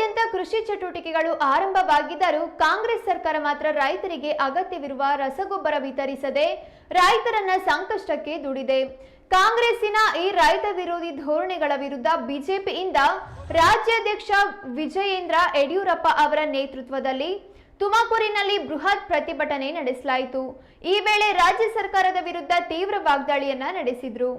ರಾಜ್ಯಾದ್ಯಂತ ಕೃಷಿ ಚಟುವಟಿಕೆಗಳು ಆರಂಭವಾಗಿದ್ದರೂ ಕಾಂಗ್ರೆಸ್ ಸರ್ಕಾರ ಮಾತ್ರ ರೈತರಿಗೆ ಅಗತ್ಯವಿರುವ ರಸಗೊಬ್ಬರ ವಿತರಿಸದೆ ರೈತರನ್ನ ಸಂಕಷ್ಟಕ್ಕೆ ದುಡಿದೆ. ಕಾಂಗ್ರೆಸ್ಸಿನ ಈ ರೈತ ವಿರೋಧಿ ಧೋರಣೆಗಳ ವಿರುದ್ಧ ಬಿಜೆಪಿಯಿಂದ ರಾಜ್ಯಾಧ್ಯಕ್ಷ ವಿಜಯೇಂದ್ರ ಯಡಿಯೂರಪ್ಪ ಅವರ ನೇತೃತ್ವದಲ್ಲಿ ತುಮಕೂರಿನಲ್ಲಿ ಬೃಹತ್ ಪ್ರತಿಭಟನೆ ನಡೆಸಲಾಯಿತು. ಈ ವೇಳೆ ರಾಜ್ಯ ಸರ್ಕಾರದ ವಿರುದ್ಧ ತೀವ್ರ ವಾಗ್ದಾಳಿಯನ್ನ ನಡೆಸಿದ್ರು.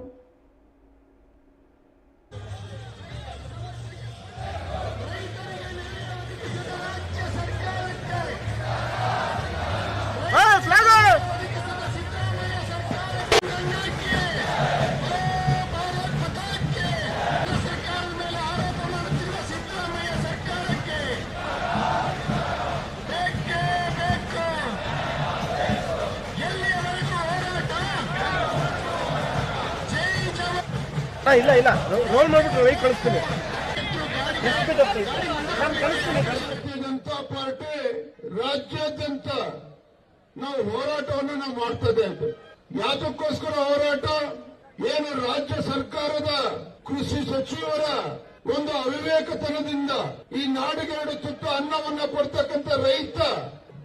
ಹಾ, ಇಲ್ಲ ಇಲ್ಲ. ರೋಲ್ ಮಾಡ್ಬಿಟ್ಟು ಕಳಿಸ್ತೀನಿ. ಜನತಾ ಪಾರ್ಟಿ ರಾಜ್ಯಾದ್ಯಂತ ನಾವು ಹೋರಾಟವನ್ನು ನಾವು ಮಾಡ್ತದೆ ಅಂತ. ಯಾತಕ್ಕೋಸ್ಕರ ಹೋರಾಟ? ಏನು ರಾಜ್ಯ ಸರ್ಕಾರದ ಕೃಷಿ ಸಚಿವರ ಒಂದು ಅವಿವೇಕತನದಿಂದ ಈ ನಾಡಿಗೆ ಎರಡು ಅನ್ನವನ್ನ ಕೊಡ್ತಕ್ಕಂಥ ರೈತ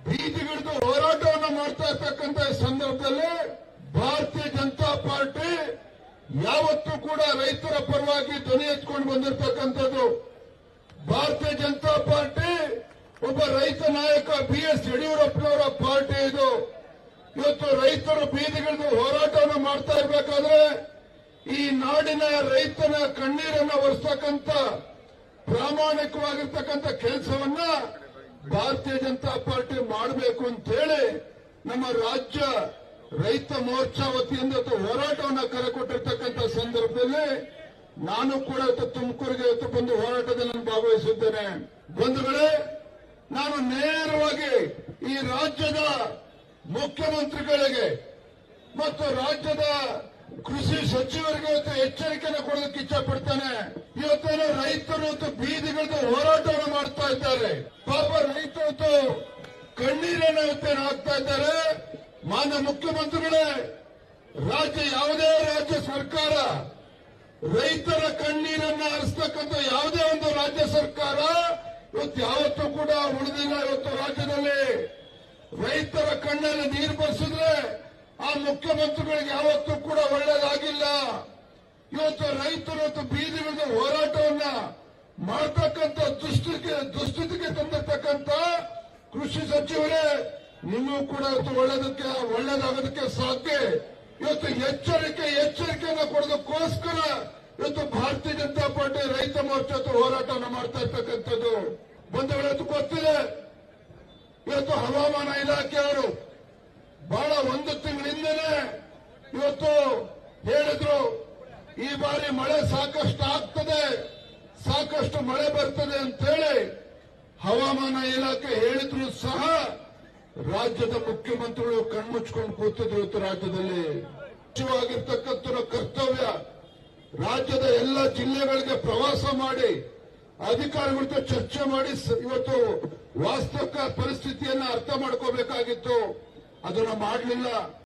ಬೀದಿಗಿಡಿದು ಹೋರಾಟವನ್ನು ಮಾಡ್ತಾ ಇರ್ತಕ್ಕಂಥ ಸಂದರ್ಭದಲ್ಲಿ ಯಾವತ್ತೂ ಕೂಡ ರೈತರ ಪರವಾಗಿ ಧ್ವನಿ ಎತ್ಕೊಂಡು ಬಂದಿರತಕ್ಕಂಥದ್ದು ಭಾರತೀಯ ಜನತಾ ಪಾರ್ಟಿ, ಒಬ್ಬ ರೈತ ನಾಯಕ ಬಿ ಎಸ್ ಯಡಿಯೂರಪ್ಪನವರ ಪಾರ್ಟಿ ಇದು. ಇವತ್ತು ರೈತರು ಬೀದಿಗಿಳಿದು ಹೋರಾಟವನ್ನು ಮಾಡ್ತಾ ಇರಬೇಕಾದ್ರೆ ಈ ನಾಡಿನ ರೈತನ ಕಣ್ಣೀರನ್ನು ಒರೆಸ್ತಕ್ಕಂಥ ಪ್ರಾಮಾಣಿಕವಾಗಿರ್ತಕ್ಕಂಥ ಕೆಲಸವನ್ನ ಭಾರತೀಯ ಜನತಾ ಪಾರ್ಟಿ ಮಾಡಬೇಕು ಅಂತ ಹೇಳಿ ನಮ್ಮ ರಾಜ್ಯ ರೈತ ಮೋರ್ಚಾ ವತಿಯಿಂದ ಹೋರಾಟವನ್ನು ಕರೆ ಕೊಟ್ಟಿರ್ತಕ್ಕಂಥ ಸಂದರ್ಭದಲ್ಲಿ ನಾನು ಕೂಡ ತುಮಕೂರಿಗೆ ಇವತ್ತು ಬಂದು ಹೋರಾಟದಲ್ಲಿ ನಾನು ಭಾಗವಹಿಸಿದ್ದೇನೆ. ಬಂಧುಗಳೇ, ನಾನು ನೇರವಾಗಿ ಈ ರಾಜ್ಯದ ಮುಖ್ಯಮಂತ್ರಿಗಳಿಗೆ ಮತ್ತು ರಾಜ್ಯದ ಕೃಷಿ ಸಚಿವರಿಗೆ ಇವತ್ತು ಎಚ್ಚರಿಕೆಯನ್ನು ಕೊಡೋದಕ್ಕೆ ಇಚ್ಛೆ ಪಡ್ತೇನೆ ಇವತ್ತೇನೋ ರೈತರು ಇವತ್ತು ಬೀದಿಗಳದ್ದು ಹೋರಾಟವನ್ನು ಮಾಡ್ತಾ ಇದ್ದಾರೆ. ಪಾಪ ರೈತರು ಕಣ್ಣೀರನ್ನು ಇವತ್ತೇನು ಹಾಕ್ತಾ ಇದ್ದಾರೆ. ಮಾನ್ಯ ಮುಖ್ಯಮಂತ್ರಿಗಳೇ, ರಾಜ್ಯ ಯಾವುದೇ ರಾಜ್ಯ ಸರ್ಕಾರ ರೈತರ ಕಣ್ಣೀರನ್ನ ಹರಿಸ್ತಕ್ಕಂಥ ಯಾವುದೇ ಒಂದು ರಾಜ್ಯ ಸರ್ಕಾರ ಇವತ್ತು ಯಾವತ್ತೂ ಕೂಡ ಉಳಿದಿಲ್ಲ. ಇವತ್ತು ರಾಜ್ಯದಲ್ಲಿ ರೈತರ ಕಣ್ಣಲ್ಲಿ ನೀರು ಬರೆಸಿದ್ರೆ ಆ ಮುಖ್ಯಮಂತ್ರಿಗಳಿಗೆ ಯಾವತ್ತೂ ಕೂಡ ಒಳ್ಳೇದಾಗಿಲ್ಲ. ಇವತ್ತು ರೈತರು ಇವತ್ತು ಬೀದಿಗಿಳಿದು ಹೋರಾಟವನ್ನ ಮಾಡ್ತಕ್ಕಂಥ ದುಸ್ಥಿತಿಗೆ ದುಸ್ಥಿತಿಗೆ ತಂದಿರ್ತಕ್ಕಂಥ ಕೃಷಿ ಸಚಿವರೇ ನಿಮಗೂ ಕೂಡ ಇವತ್ತು ಒಳ್ಳೇದಕ್ಕೆ, ಒಳ್ಳೇದಾಗೋದಕ್ಕೆ ಸಾಧ್ಯ. ಇವತ್ತು ಎಚ್ಚರಿಕೆ, ಎಚ್ಚರಿಕೆಯನ್ನು ಕೊಡೋದಕ್ಕೋಸ್ಕರ ಇವತ್ತು ಭಾರತೀಯ ಜನತಾ ಪಾರ್ಟಿ ರೈತ ಮೋರ್ಚಾ ಹೋರಾಟನ ಮಾಡ್ತಾ ಇರ್ತಕ್ಕಂಥದ್ದು. ಬಂಧುಗಳು, ಇವತ್ತು ಗೊತ್ತಿದೆ. ಇವತ್ತು ಹವಾಮಾನ ಇಲಾಖೆಯವರು ಬಹಳ ಒಂದು ತಿಂಗಳಿಂದಲೇ ಇವತ್ತು ಹೇಳಿದ್ರು, ಈ ಬಾರಿ ಮಳೆ ಸಾಕಷ್ಟು ಆಗ್ತದೆ, ಸಾಕಷ್ಟು ಮಳೆ ಬರ್ತದೆ ಅಂತೇಳಿ ಹವಾಮಾನ ಇಲಾಖೆ ಹೇಳಿದ್ರು ಸಹ ರಾಜ್ಯದ ಮುಖ್ಯಮಂತ್ರಿಗಳು ಕಣ್ಮುಚ್ಕೊಂಡು ಕೂತಿದ್ರು ಇವತ್ತು ರಾಜ್ಯದಲ್ಲಿ. ಸಚಿವಾಗಿರ್ತಕ್ಕಂಥ ಕರ್ತವ್ಯ ರಾಜ್ಯದ ಎಲ್ಲ ಜಿಲ್ಲೆಗಳಿಗೆ ಪ್ರವಾಸ ಮಾಡಿ, ಅಧಿಕಾರಿಗಳ ಚರ್ಚೆ ಮಾಡಿ ಇವತ್ತು ವಾಸ್ತವ ಪರಿಸ್ಥಿತಿಯನ್ನ ಅರ್ಥ ಮಾಡ್ಕೋಬೇಕಾಗಿತ್ತು. ಅದನ್ನು ಮಾಡಲಿಲ್ಲ.